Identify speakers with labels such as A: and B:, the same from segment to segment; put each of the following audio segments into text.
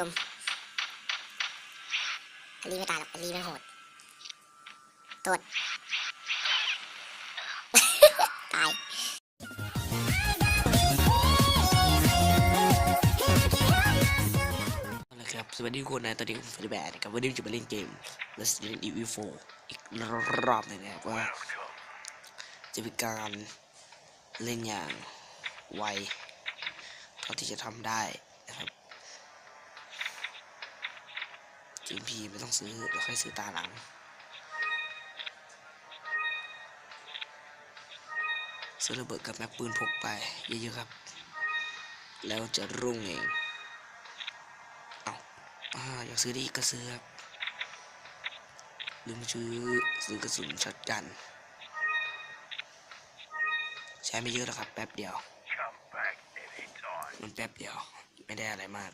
A: จมอลีไม่ตายหรอกอลีมันโหดโทษตาย
B: นะครับสวัสดีทุกคนนะตอนนี้ผมฟรีแบร์นะครับวันนี้จะมาเล่นเกม Resident Evil 4อีกรอบหนึงนะครับว่า จะเป็นการเล่นอย่างไวเท่าที่จะทำได้ นะครับจีพีไม่ต้องซื้อเราค่อยซื้อตาหลัง ซื้อระเบิดกับแม็กปืนพกไปเยอะๆครับ แล้วจะรุ่งเอง เอาอ่าอยากซื้อได้อีกก็ซื้อครับลืมซื้อซื้อกระสุนช็อตกัน ใช้ไม่เยอะหรอกครับ แป๊บเดียว มันแป๊บเดียว ไม่ได้อะไรมาก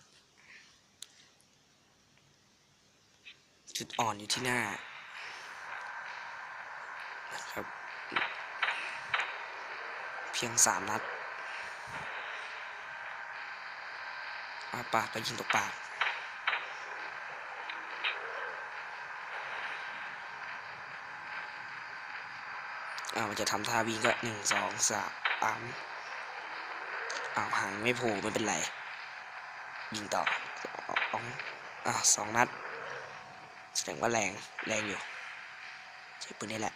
B: จุดอ่อนอยู่ที่หน้านะครับ เพียงสามนัดอาปากก็ยิงตกปากอามันจะทำท่าวิ่งก็หนึ่งสองสามอ้ามอ้าวหางไม่โผล่ไม่เป็นไร ยิงต่อสองอ่าสองนัด แสดงว่าแรงแรงอยู่ ใช้ปืนนี่แหละ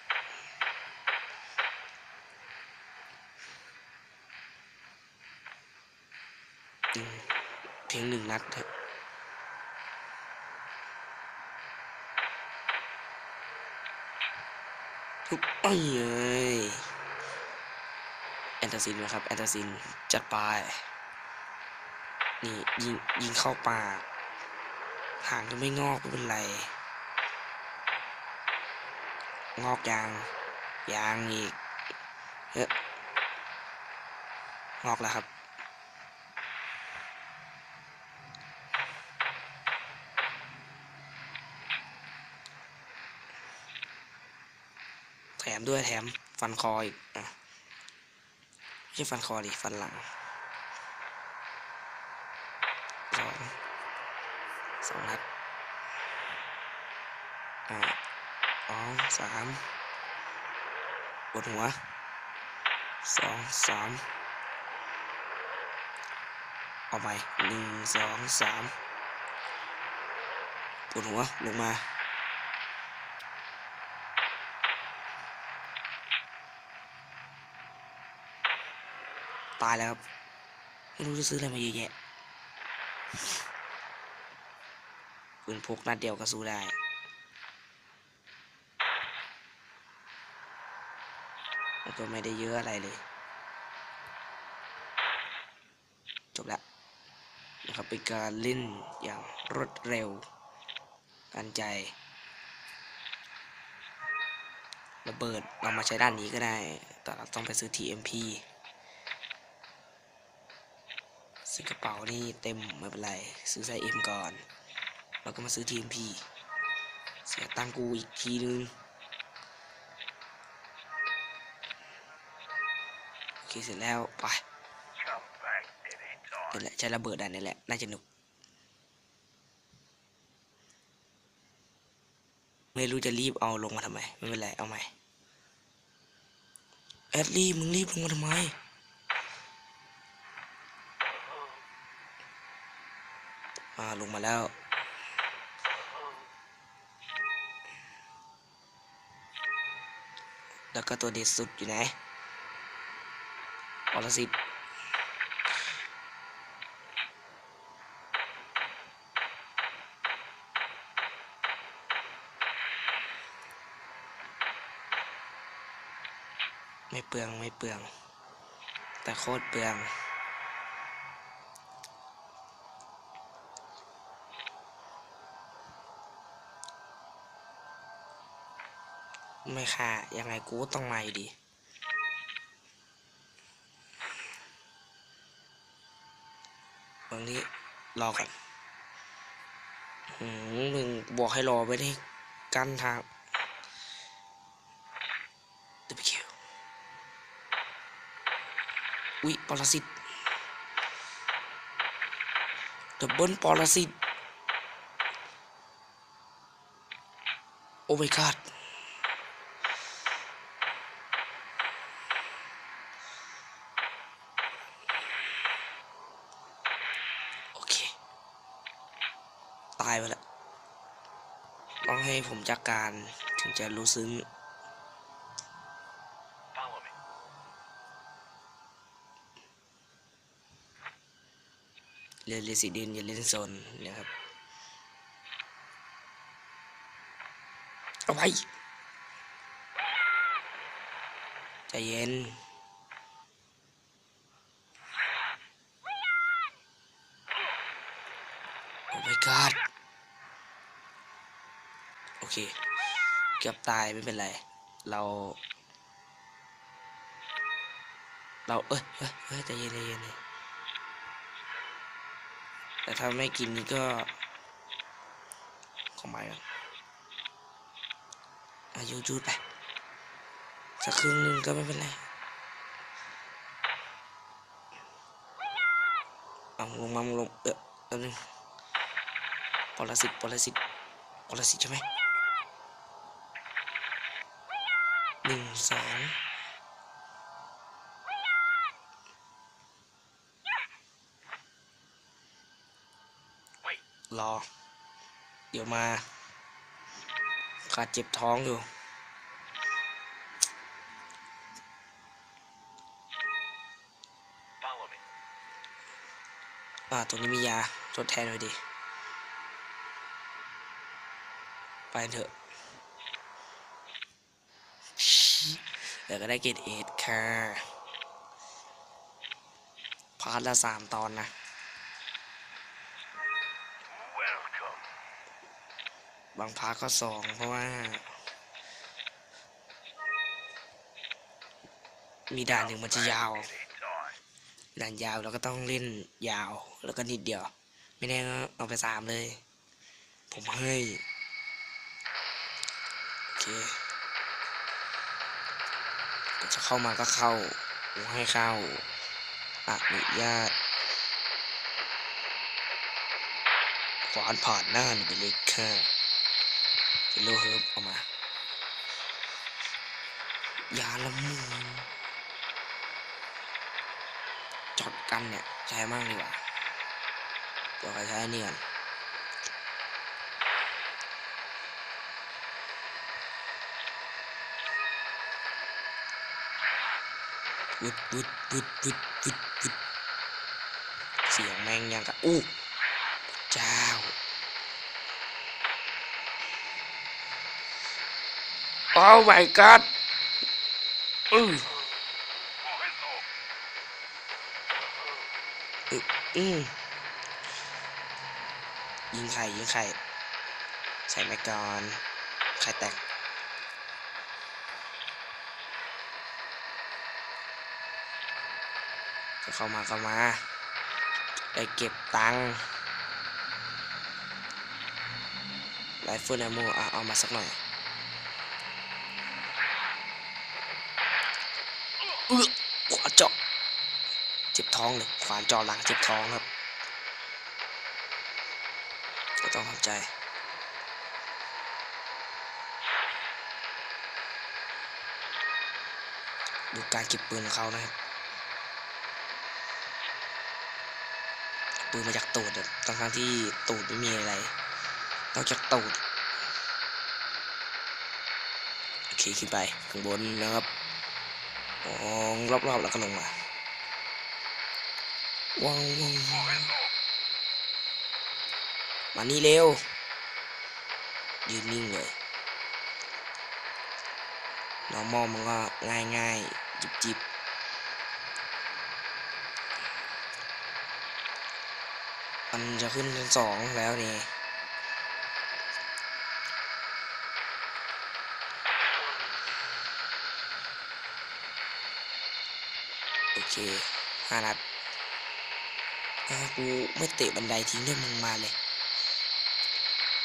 B: เพียงหนึ่งนัดเถอะทุบเอ้ยเอ้ยแอนตาซินนะครับ แอนตาซิน จัดไป นี่ ยิง ยิงเข้าปากหางก็ไม่งอกไม่เป็นไร งอกยางยางอีกเฮ้ยงอกแล้วครับ แถมด้วยแถมฟันคออีกอะไม่ใช่ฟันคอดิฟันหลังสองสองนัดอ่า สามปวดหัวสองสามเอาไปหนึ่งสองสามปวดหัวลงมาตายแล้วครับ ไม่รู้จะซื้ออะไรมาเยอะแยะปืนพกนัดเดียวก็สู้ได้ แล้วก็ไม่ได้เยอะอะไรเลย จบแล้วนะครับเป็นการเล่นอย่างรวดเร็วทันใจ ระเบิดเรามาใช้ด้านนี้ก็ได้ แต่เราต้องไปซื้อ TMP ซื้อกระเป๋านี่เต็มไม่เป็นไร ซื้อไซส์เอ็มก่อนแล้วก็มาซื้อ TMP เสียตังค์กูอีกทีนึง เคเสร็จแล้วไปนี่แหละใช้ระเบิดได้นี่แหละน่าจะหนุกไม่รู้จะรีบเอาลงมาทำไมไม่เป็นไรเอาใหม่แอดรีบมึงรีบลงมาทำไมอ่าลงมาแล้วแล้วก็ตัวเด็ดสุดอยู่ไหน อรสิตไม่เปลืองไม่เปลือง แต่โคตรเปลืองไม่ค่ะยังไงกูต้องมาอยู่ดี รอก่อนมึงบอกให้รอไม่ได้กั้นทากิวอุ๊ยปรสิตดับเบิลปรสิตโอ้ my god ตายไปแล้วต้องให้ผมจัดการถึงจะรู้ซึ้ง
C: Follow me.
B: เรียนเรสิเดนอย่าเล่นโซนเนี่ยครับ เอาไว้ใจเย็น โอ้ my god โอ เค เกือบตายไม่เป็นไร เรา เราเอ้ยเอ้ยเอ้ยใจเย็นใจเย็นเลยแต่ถ้าไม่กินนี่ก็ของไปก่อนอายุจูดไปสักครึ่งนึงก็ไม่เป็นไรเอาลงมาลงเออแป๊บนึงปรสิตปรสิตปรสิตใช่ไหม หนึ่งสองรอ เดี๋ยวมา ขาดเจ็บท้องอยู่ อ่า ตรงนี้มียาทดแทนไว้ดิ ไปเถอะ เดี๋ยวก็ได้เกรดเอทค่ะพาร์ทละสามตอนนะบางพาร์ทก็สองเพราะว่า มีด่านหนึ่งมันจะยาว ด่านยาวเราก็ต้องเล่นยาวแล้วก็นิดเดียว ไม่แน่ก็เอาไปสามเลย ผมให้ โอเค จะเข้ามาก็เข้าให้เข้าอนุญาตขวานผ่านหน้าหนูไปเลยค่ะเฮลโลเฮิร์บเอามายาละมุนจอดกันเนี่ย ใช้มากดีกว่าตัวใครใช้อันนี่ก่อน วุดวุดวุดวุดวุดวุดเสียงแม่งยังกับอู้เจ้าโอ้ my god อืออืมยิงไข่ยิงไข่ใส่แมกกอนไข่แตก เข้ามาเข้ามาได้เก็บตังค์ไลฟ์ฟิร์นแอมโมอะเอามาสักหน่อยเออขวาเจาะเจ็บท้องเลยขวานจอหลังเจ็บท้องครับก็ต้องทำใจดูการเก็บปืนของเขานะครับ ปืนมาจากตูดอะทั้งๆที่ตูดไม่มีอะไรนอกจากตูดโอเคขึ้นไปข้างบนนะครับมองรอบๆแล้วก็ลงมาว้าวว้าวว้าวมานี่เร็วยืนนิ่งเลยน้องมอมันก็ง่ายง่ายๆจิบจิ มันจะขึ้นชั้นสองแล้วนี่โอเคห้านัดกูไม่เตะบันไดทิ้งด้วยมึงมาเลย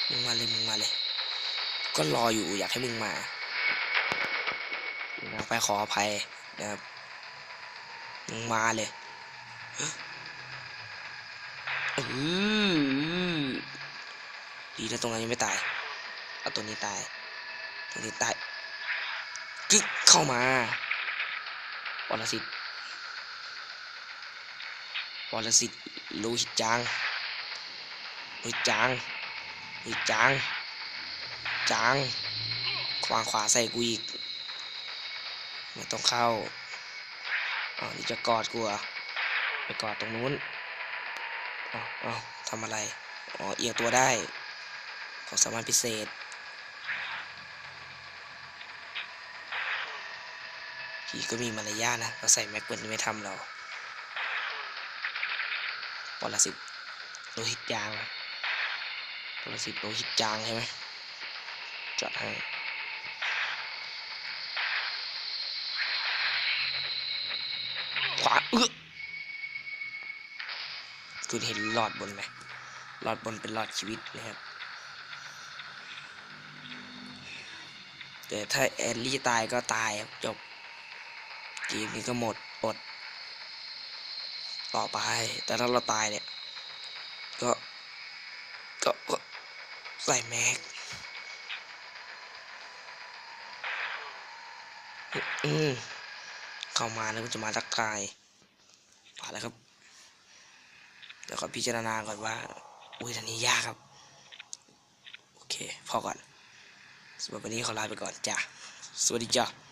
B: มึงมาเลย มึงมาเลย ก็รออยู่อยากให้มึงมาไปขออภัยนะครับ มึงมาเลย อือดีนะตรงนั้นยังไม่ตาย เอาตัวนี้ตาย ตัวนี้ตายกึกเข้ามาปรสิตปรสิตลูหิตจางลูหิจางลูหิจางจางขวางขวาใส่กูอีกไม่ต้องเข้าอ๋อนี่จะกอดกูเหรอไปกอดตรงนู้น อ๋อทำอะไร อ๋อ เอียงตัวได้ ของสามารถพิเศษพี่ก็มีมารยาทนะ เราใส่แม็กเปิลไม่ทำเราปรสิตโลหิตจางปรสิตโลหิตจางใช่ไหมจัดให้ขวาเอื้อ คุณเห็นหลอดบนไหมหลอดบนเป็นหลอดชีวิตนะครับ แต่ถ้าแอลลี่ตายก็ตายจบเกมนี้ก็หมดอด ต่อไป แต่ถ้าเราตายเนี่ย ก็ก็ก็ใส่แม็กอืมเข้ามาแล้วก็จะมาทักทายผ่านแล้วครับ แล้วก็พิจารณาก่อนว่า อุ้ยทันนี้ยากครับ โอเค พอก่อนสำหรับวันนี้ขอลาไปก่อนจ้ะสวัสดีจ้ะ